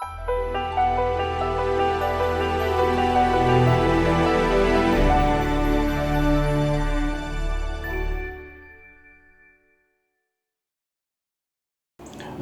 you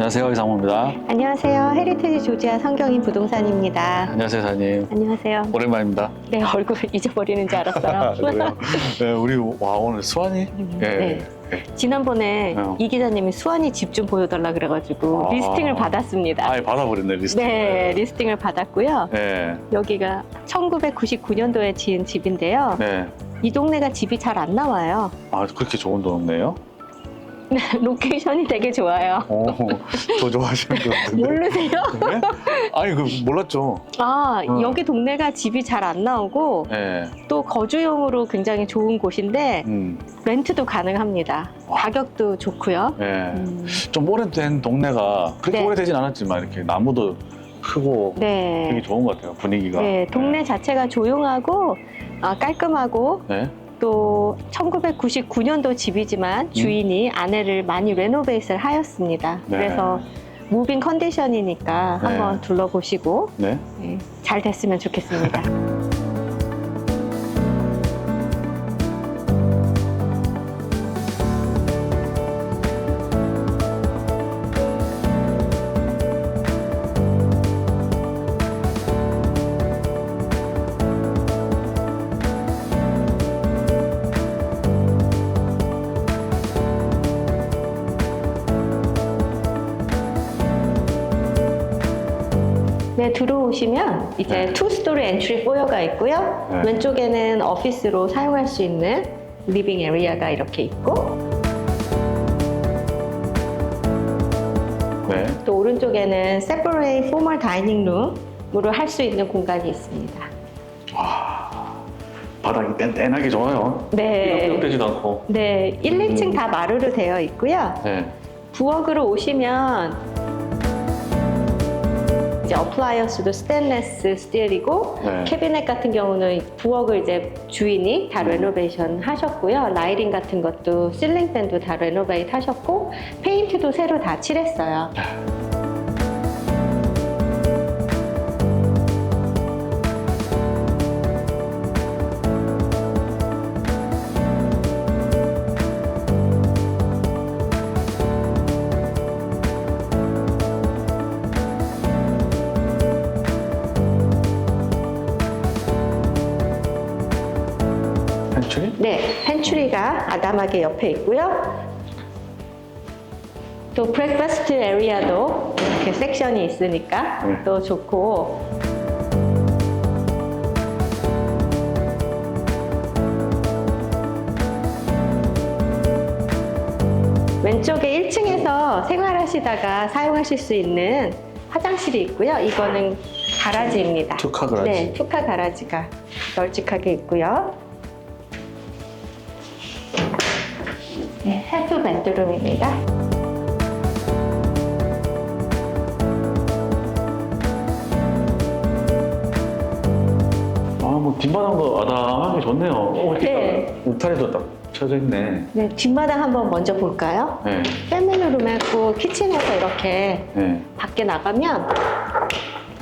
안녕하세요 이상호입니다. 안녕하세요. 헤리티지 조지아 성경인 부동산입니다. 안녕하세요 사장님. 안녕하세요. 오랜만입니다. 네, 얼굴 잊어버리는 줄 알았어요. 그래요? 네, 우리 와 오늘 수환이. 예. 네. 예. 지난번에 어. 이 기자님이 수완이 집 좀 보여달라 그래가지고 아. 리스팅을 받았습니다. 아예 받아버렸네 리스트. 네, 리스팅을 받았고요. 네. 여기가 1999년도에 지은 집인데요. 네. 이 동네가 집이 잘 안 나와요. 아 그렇게 좋은 동네요? 로케이션이 되게 좋아요. 오, 더 좋아하시는 것 같은데. 모르세요? 네? 아니 그 몰랐죠. 아, 어. 여기 동네가 집이 잘 안 나오고 네. 또 거주용으로 굉장히 좋은 곳인데 음. 렌트도 가능합니다. 와. 가격도 좋고요. 네. 음, 좀 오래된 동네가 그렇게 네. 오래되진 않았지만 이렇게 나무도 크고 되게 네. 좋은 것 같아요 분위기가. 네, 동네 자체가 조용하고 아, 깔끔하고 네. 또 1999년도 집이지만 주인이 아내를 많이 레노베이트를 하였습니다. 네. 그래서 무빙 컨디션이니까 네. 한번 둘러보시고 네. 네, 잘 됐으면 좋겠습니다. 네, 들어오시면 이제 네. 투 스토리 엔트리 포여가 있고요. 네. 왼쪽에는 오피스로 사용할 수 있는 리빙 에리아가 이렇게 있고 네. 또 오른쪽에는 separate formal dining room으로 할 수 있는 공간이 있습니다. 바닥이 뗀뗀하게 좋아요. 네. 삐걱삐걱대지도 않고. 네, 1, 2층 음. 다 마루로 되어 있고요. 네. 부엌으로 오시면 이제 어플라이언스도 스테인레스 스틸이고 네. 캐비넷 같은 경우는 부엌을 이제 주인이 다 레노베이션 하셨고요. 라이팅 같은 것도 실링 팬도 다 레노베이트 하셨고 페인트도 새로 다 칠했어요. 펜츄리? 네, 펜츄리가 아담하게 옆에 있고요. 또 브렉퍼스트 에리아도 이렇게 섹션이 있으니까 네. 또 좋고 왼쪽에 1층에서 생활하시다가 사용하실 수 있는 화장실이 있고요. 이거는 가라지입니다. 투카 그라지. 네, 투카 가라지가 널찍하게 있고요. 네, bedroom입니다. 아, 뭐 뒷마당도 아담하게 좋네요. 오, 이렇게 네. 딱 울타리도 딱 펴져 있네. 네, 뒷마당 한번 먼저 볼까요? 네. 패밀리룸에 있고 키친에서 이렇게 네. 밖에 나가면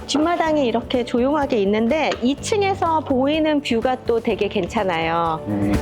뒷마당이 이렇게 조용하게 있는데 2층에서 보이는 뷰가 또 되게 괜찮아요. 음,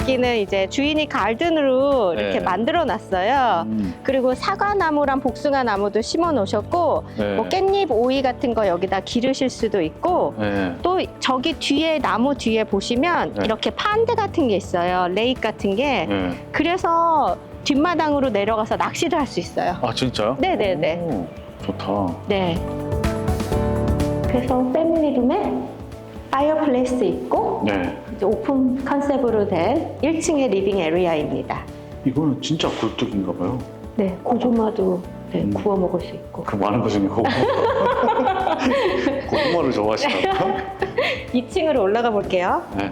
여기는 이제 주인이 가든으로 이렇게 네. 만들어 놨어요. 음, 그리고 사과나무랑 복숭아나무도 심어 놓으셨고 네. 뭐 깻잎, 오이 같은 거 여기다 기르실 수도 있고 네. 또 저기 뒤에 나무 뒤에 보시면 네. 이렇게 판드 같은 게 있어요. 레이크 같은 게. 네. 그래서 뒷마당으로 내려가서 낚시를 할 수 있어요. 아, 진짜요? 네네네. 오, 좋다. 네. 그래서 패밀리룸에 파이어플레이스 있고 네. 이제 오픈 컨셉으로 된 1층의 리빙 에리아입니다. 이거는 진짜 굴뚝인가 봐요. 네, 고구마도 네, 음. 구워 먹을 수 있고. 그 많은 것 중에 고구마. 고구마를 좋아하시나? 2층으로 올라가 볼게요. 네.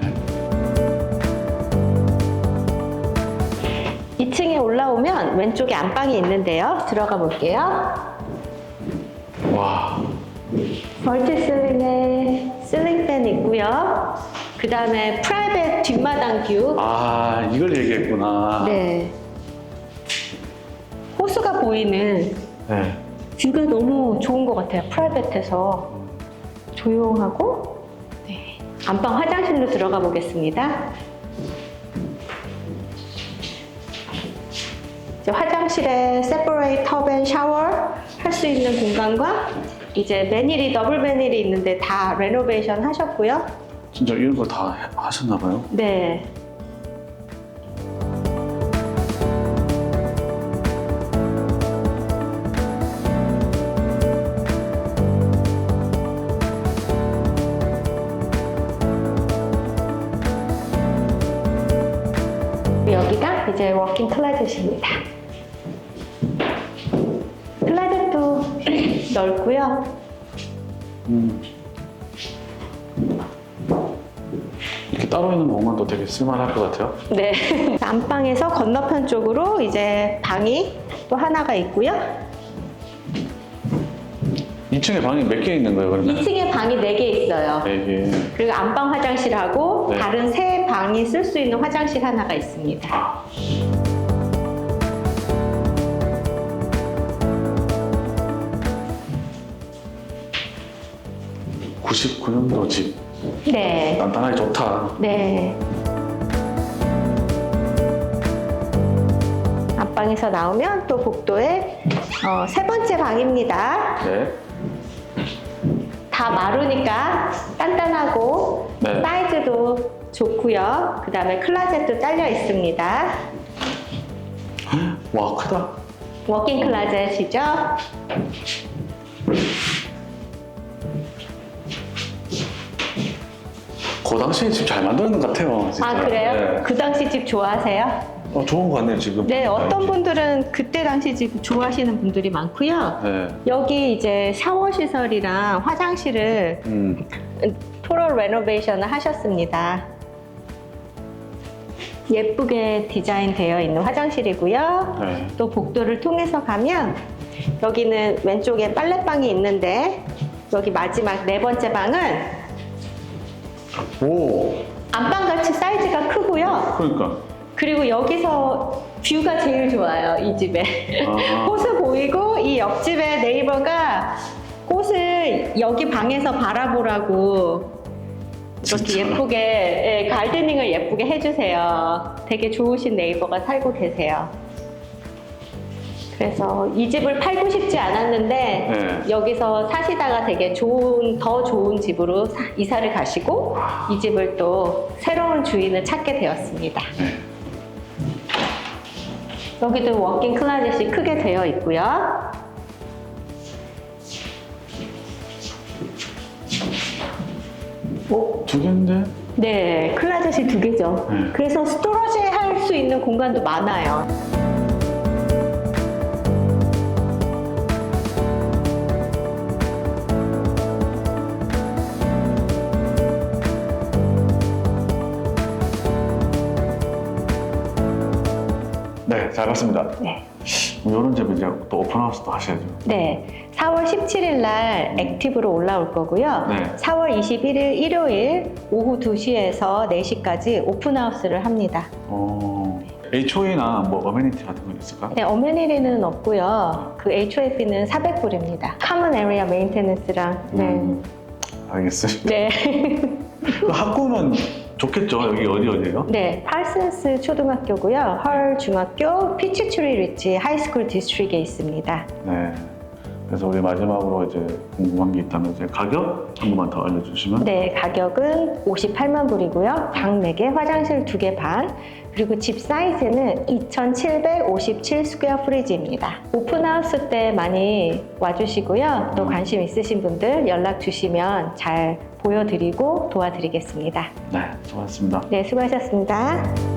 2층에 올라오면 왼쪽에 안방이 있는데요. 들어가 볼게요. 와. 멀티 실링에 실링 팬 있고요. 그 다음에 프라이빗 뒷마당 뷰. 아, 이걸 얘기했구나. 네. 보이는 네. 뷰가 너무 좋은 것 같아요. 프라이빗해서 조용하고 네. 안방 화장실로 들어가 보겠습니다. 화장실에 세퍼레이트 텁앤 샤워 할 수 있는 공간과 이제 매닐이 더블 매닐이 있는데 다 레노베이션 하셨고요. 진짜 이런 거 다 하셨나 봐요. 네. 여기가 이제 워킹 클라젯입니다. 넓고요. 음. 이렇게 따로 있는 공간도 되게 쓸만할 것 같아요. 네. 안방에서 건너편 쪽으로 이제 방이 또 하나가 있고요. 2층에 방이 몇 개 있는 거예요, 그러면? 2층에 방이 4개 있어요. 네 개. 그리고 안방 화장실하고 네. 다른 세 방이 쓸 수 있는 화장실 하나가 있습니다. 99년도 집. 네. 단단하게 좋다. 네. 안방에서 나오면 또 복도에 어, 세 번째 방입니다. 네. 다 마루니까 단단하고 네. 사이즈도 좋고요. 그 다음에 클라젯도 딸려 있습니다. 와, 크다. 워킹 클라젯이죠. 그 당시에 집 잘 만드는 것 같아요. 진짜. 아 그래요? 네. 그 당시 집 좋아하세요? 어, 좋은 것 같네요, 지금. 네, 어떤 분들은 그때 당시 집 좋아하시는 분들이 많고요. 네. 여기 이제 샤워 시설이랑 화장실을 음. 토럴 레노베이션을 하셨습니다. 예쁘게 디자인되어 있는 화장실이고요. 네. 또 복도를 통해서 가면 여기는 왼쪽에 빨래방이 있는데 여기 마지막 네 번째 방은 오, 안방같이 사이즈가 크고요. 그러니까. 그리고 여기서 뷰가 제일 좋아요, 이 집에. 아. 꽃을 보이고 이 옆집의 네이버가 꽃을 여기 방에서 바라보라고 이렇게 진짜요? 예쁘게 예, 가드닝을 예쁘게 해주세요. 되게 좋으신 네이버가 살고 계세요. 그래서 이 집을 팔고 싶지 않았는데 네. 여기서 사시다가 되게 좋은 더 좋은 집으로 사- 이사를 가시고 이 집을 또 새로운 주인을 찾게 되었습니다. 네. 여기도 워킹 클라젯이 크게 되어 있고요. 어, 두 개인데? 네, 클라젯이 두 개죠. 네. 그래서 스토러지 할 수 있는 공간도 많아요. 네, 잘 봤습니다. 네. 이런 집은 이제 또 오픈하우스도 하셔야죠. 네. 4월 17일 날 액티브로 올라올 거고요. 네. 4월 21일 일요일 오후 2시에서 4시까지 오픈하우스를 합니다. 어, HOA나 뭐 어메니티 같은 거 있을까? 네, 어메니리는 없고요. 그 HOF는 400불입니다. 카먼 에리아 메인테넌스랑 네. 음, 알겠습니다. 네. 그 학교는 좋겠죠? 여기 어디 어디예요? 네, 팔슨스 초등학교고요. 헐 중학교, 피치트리 리치 하이스쿨 디스트릭에 있습니다. 네. 그래서 우리 마지막으로 이제 궁금한 게 있다면 이제 가격 한 번만 더 알려주시면. 네, 가격은 58만 불이고요. 방 4개, 화장실 2개 반, 그리고 집 사이즈는 2,757 스퀘어 프리지입니다. 오픈하우스 때 많이 와주시고요. 또 관심 있으신 분들 연락 주시면 잘 보여드리고 도와드리겠습니다. 네, 수고하셨습니다. 네, 수고하셨습니다.